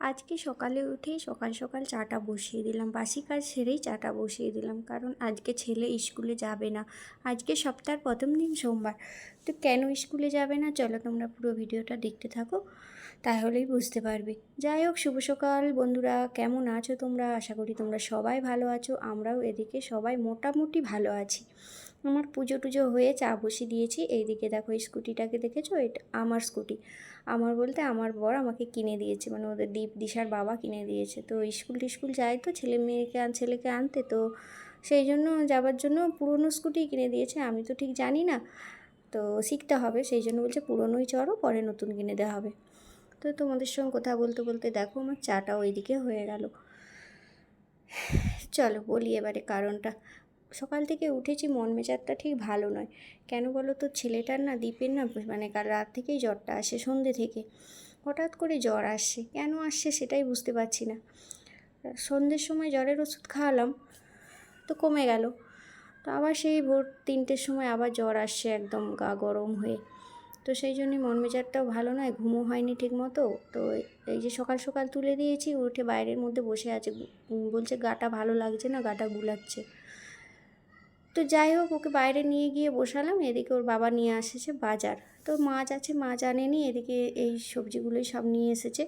আজকে সকালে উঠেই সকাল সকাল চাটা বসিয়ে দিলাম। বাসি কাজ সেরেই চাটা বসিয়ে দিলাম কারণ আজকে ছেলে স্কুলে যাবে না। আজকে সপ্তাহের প্রথম দিন সোমবার। তো কেন স্কুলে যাবে না? চলো তোমরা পুরো ভিডিওটা দেখতে থাকো, তাহলেই বুঝতে পারবে। যাই হোক, শুভ সকাল বন্ধুরা। কেমন আছো তোমরা? আশা করি তোমরা সবাই ভালো আছো। আমরাও এদিকে সবাই মোটামুটি ভালো আছি। আমার পুজো টুজো হয়ে চা বসিয়ে দিয়েছি। এইদিকে দেখো এই স্কুটিটাকে দেখেছ? এটা আমার স্কুটি। আমার বলতে আমার বর আমাকে কিনে দিয়েছে মানে ওদের দীপ, দিশার বাবা কিনে দিয়েছে। তো স্কুল টিস্কুল যায় তো, ছেলে মেয়েকে ছেলেকে আনতে। তো সেই জন্য যাবার জন্য পুরনো স্কুটি কিনে দিয়েছে। আমি তো ঠিক জানি না। তো শিখতে হবে। সেই জন্য বলছে পুরনোই চড়ো, পরে নতুন কিনে দেওয়া হবে। তো তোমাদের সঙ্গে কথা বলতে বলতে দেখো আমার চাটা ওইদিকে হয়ে গেল। চলো বলি এবারে কারণটা। সকাল থেকে উঠেছি, মন মেজাজটা ঠিক ভালো নয়। কেন বলো তো? ছেলেটার না দ্বীপের না মানে কাল রাত থেকেই জ্বরটা আসে, সন্ধে থেকে। হঠাৎ করে জ্বর আসছে কেন আসছে সেটাই বুঝতে পারছি না। সন্ধ্যের সময় জ্বরের ওষুধ খাওয়ালাম, তো কমে গেল। তো আবার সেই ভোর তিনটের সময় আবার জ্বর আসছে একদম গা গরম হয়ে। তো সেই জন্যই মন মেজাজটাও ভালো নয়, ঘুমও হয়নি ঠিক মতো তো এই যে সকাল সকাল তুলে দিয়েছি, উঠে বাইরের মধ্যে বসে আছে। বলছে গাটা ভালো লাগছে না? গাটা গুলাচ্ছে। তো যাই হোক, ওকে বাইরে নিয়ে গিয়ে বসালাম। এদিকে ওর বাবা নিয়ে আসেছে বাজার। তো মাছ আছে, মাছ আনেনি। এদিকে এই সবজিগুলোই সব নিয়ে এসেছে।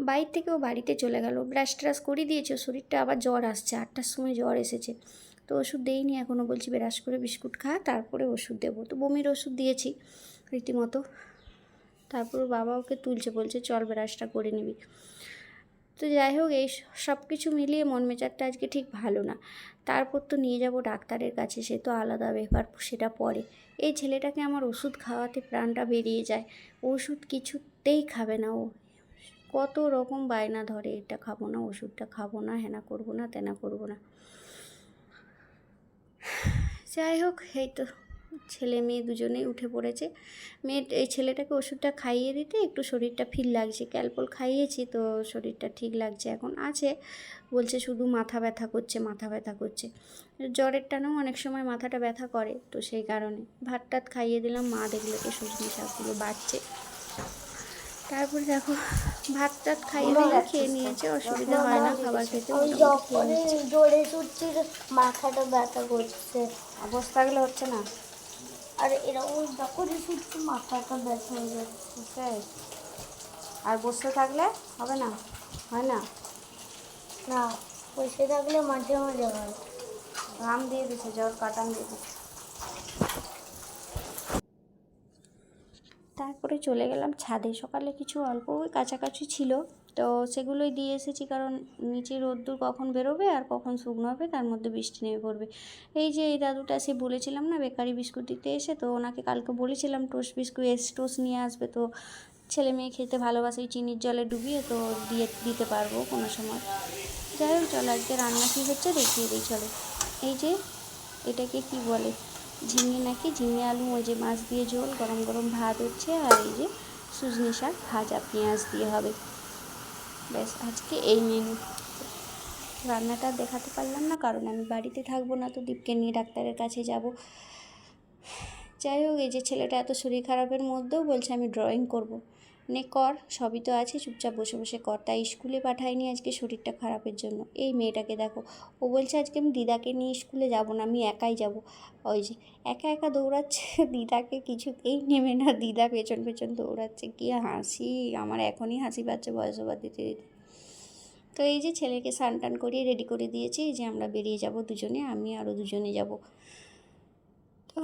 বাইর থেকে ও বাড়িতে চলে গেল। ব্রাশ ট্রাশ করে দিয়েছে, শরীরটা আবার জ্বর আসছে। আটটার সময় জ্বর এসেছে। তো ওষুধ দেইনি, এখনও বলছি ব্রাশ করে বিস্কুট খা, তারপরে ওষুধ দেবো। তো বমির ওষুধ দিয়েছি, রীতিমতো। তারপর বাবা ওকে তুলছে, বলছে, চল ব্রাশটা করে নিবি। তো যাই হোক, এই সব কিছু মিলিয়ে মন মেজাজটা আজকে ঠিক ভালো না। তারপর তো নিয়ে যাব ডাক্তারের কাছে, সে তো আলাদা ব্যাপার, সেটা পরে। এই ছেলেটাকে আমার ওষুধ খাওয়াতে প্রাণটা বেরিয়ে যায়। ওষুধ কিছুতেই খাবে না ও। কত রকম বায়না ধরে, এটা খাব না, ওষুধটা খাব না, হেনা করব না, তেনা করব না। যাই হোক, এই তো। ছেলে মেয়ে দুজনেই উঠে পড়েছে। মেয়ে এই ছেলেটাকে ওষুধটা খাইয়ে দিতে একটু শরীরটা ফিল লাগছে। ক্যালপল খাইয়েছি তো শরীরটা ঠিক লাগছে এখন আছে। বলছে শুধু মাথা ব্যথা করছে মাথা ব্যথা করছে। জ্বরের টানেও অনেক সময় মাথাটা ব্যথা করে তো সেই কারণে। ভাত টাত খাইয়ে দিলাম মা দেখল তো সুজনি শাকগুলো বাড়ছে। তারপরে দেখো ভাত টাত খাইয়ে দিলে খেয়ে নিয়েছে অসুবিধা হয় না খাবার খেতে জোরে ছুটছি মাথাটা ব্যথা করছে। অবস্থাগুলো হচ্ছে না? আর এরকম যখনই শুধু মাথাটা ব্যথা হয়ে যাচ্ছে। আর বসে থাকলে হবে না? হয় না? না, বসে থাকলে মাঝে মাঝে হয়। রাম দিয়ে দিছে জ্বর কাটান দিয়ে দিচ্ছে তারপরে চলে গেলাম। ছাদে সকালে কিছু অল্প কাছাকাছি ছিল। তো সেগুলোই দিয়ে এসেছি কারণ নিচে রোদ্দুর কখন বেরোবে আর কখন শুকনো হবে তার মধ্যে বৃষ্টি নেমে পড়বে। এই যে এই দাদুটা, সে বলেছিলাম না বেকারি বিস্কুট দিতে এসে, তো ওনাকে কালকে বলেছিলাম টোস্ট বিস্কুট, এস টোস্ট নিয়ে আসবে। তো ছেলে মেয়ে খেতে ভালোবাসে চিনির জলে ডুবিয়ে তো দিয়ে দিতে পারব কোনো সময়। যাই হোক, চলো আজকে রান্না কী হচ্ছে দেখিয়ে দিই, চলো। এই যে এটাকে কি বলে? ঝিঙে নাকি? ঝিঙে আলু, ওই যে মাছ দিয়ে ঝোল, গরম গরম ভাত হচ্ছে, আর এই যে সুজনি শাক ভাজা, পেঁয়াজ দিয়ে হবে। ব্যাস, আজকে এই মেনু রান্নাটা দেখাতে পারলাম না, কারণ আমি বাড়িতে থাকব না, তো দীপকে নিয়ে ডাক্তারের কাছে যাব। যাই হোক, এই যে ছেলেটা এত শরীর খারাপের মধ্যেও বলছে, আমি ড্রয়িং করব। নে, কর। সবই তো আছে, চুপচাপ বসে বসে কর। তাই স্কুলে পাঠাইনি আজকে শরীরটা খারাপের জন্য। এই মেয়েটাকে দেখো, ও বলছে, আজকে আমি দিদাকে নিয়ে স্কুলে যাব না, আমি একাই যাব। ওই যে, একা একা দৌড়াচ্ছে, দিদাকে কিছুতেই নেমে না, দিদা পেছন পেছন দৌড়াচ্ছে। কি হাসি, আমার এখনই হাসি পাচ্ছে বয়সবার দিতে দিতে। তো এই যে ছেলেকে স্নান টান করিয়ে রেডি করে দিয়েছি যে আমরা বেরিয়ে যাব দুজনে, আমি আরও দুজনে যাব। তো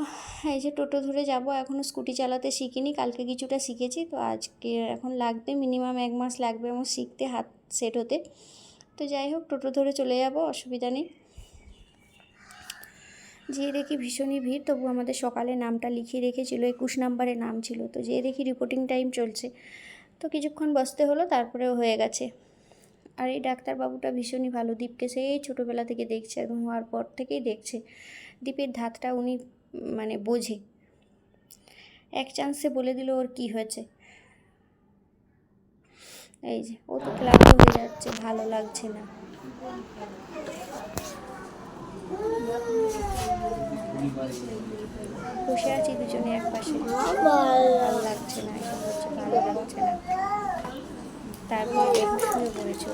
এই যে টোটো ধরে যাব এখনও স্কুটি চালাতে শিখিনি, কালকে কিছুটা শিখেছি, তো আজকে এখন লাগবে মিনিমাম এক মাস লাগবে আমার শিখতে, হাত সেট হতে। তো যাই হোক, টোটো ধরে চলে যাব, অসুবিধা নেই। যেয়ে দেখি ভীষণই ভিড়, তবু আমাদের সকালে নামটা লিখিয়ে রেখেছিল, একুশ নাম্বারে নাম ছিল, তো যেয়ে দেখি রিপোর্টিং টাইম চলছে। তো কিছুক্ষণ বসতে হলো, তারপরেও হয়ে গেছে। আর এই ডাক্তারবাবুটা ভীষণই ভালো, দীপকে সেই ছোটোবেলা থেকে দেখছে একদম হওয়ার পর থেকেই দেখছে। দীপের ধাতটা উনি মানে বোঝে। এক চান্সে বলে দিল ওর কি হয়েছে। এই যে, ও তো ক্লান্ত হয়ে যাচ্ছে, ভালো লাগছে না। বসে আছি দুজনে এক পাশে। ভালো লাগছে না হচ্ছে, ভালো লাগছে না। তারপর শুয়ে পড়েছে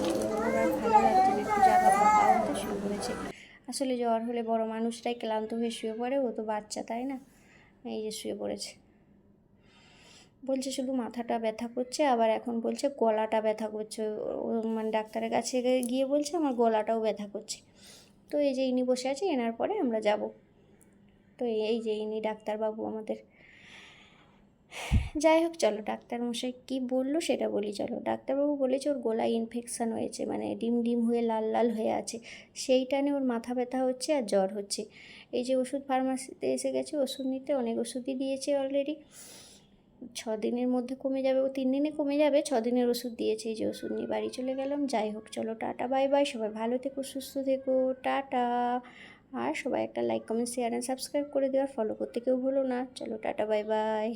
ভালো লাগছে না, একটু জায়গা ফাঁকা হতে শুয়ে পড়েছে আসলে জ্বর হলে বড় মানুষটাই ক্লান্ত হয়ে শুয়ে পড়ে, ও তো বাচ্চা, তাই না? এই যে শুয়ে পড়েছে। বলছে শুধু মাথাটা ব্যথা করছে, আবার এখন বলছে গলাটা ব্যথা করছে। ও মানে ডাক্তারের কাছে গিয়ে বলছে আমার গলাটাও ব্যথা করছে। তো এই যে ইনি বসে আছে, এনার পরে আমরা যাব। তো এই যে ইনি ডাক্তারবাবু আমাদের। যাই হোক, চলো ডাক্তারমশাই কী বলল সেটা বলি, চলো। ডাক্তারবাবু বলেছে ওর গলায় ইনফেকশান হয়েছে মানে ডিম ডিম হয়ে লাল লাল হয়ে আছে। সেইটা নিয়ে ওর মাথা ব্যথা হচ্ছে আর জ্বর হচ্ছে। এই যে ওষুধ ফার্মাসিতে এসে গেছে, ওষুধ নিতে অনেক ওষুধই দিয়েছে অলরেডি ছ দিনের মধ্যে কমে যাবে, ও তিন দিনে কমে যাবে, ছ দিনের ওষুধ দিয়েছে, এই যে ওষুধ নিয়ে বাড়ি চলে গেলাম। যাই হোক, চলো টাটা বাই বাই সবাই ভালো থেকো, সুস্থ থেকো, টাটা। আর সবাই একটা like comment share and subscribe করে দেওয়ার ফলো করতে কেউ ভুলো না। চলো, টাটা বাই বাই